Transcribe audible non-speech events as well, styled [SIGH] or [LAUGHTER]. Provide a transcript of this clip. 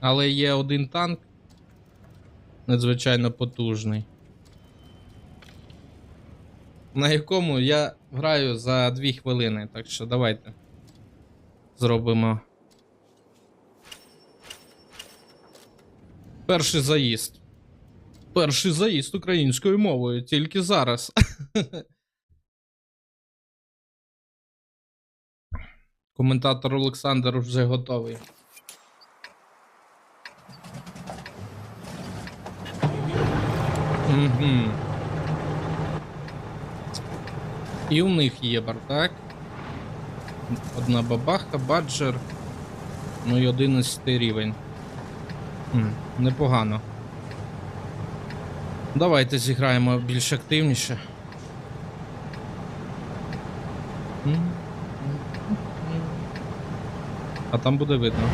Але є один танк. Надзвичайно потужний. На якому я граю за 2 хвилини. Так що давайте. Зробимо. Перший заїзд. Перший заїзд українською мовою, тільки зараз. [LAUGHS] Коментатор Олександр вже готовий. Угу. І у них є бардак. Одна бабахта, баджер. Ну і 11 рівень. Хм, непогано. Давайте зіграємо більш активніше. А там буде видно.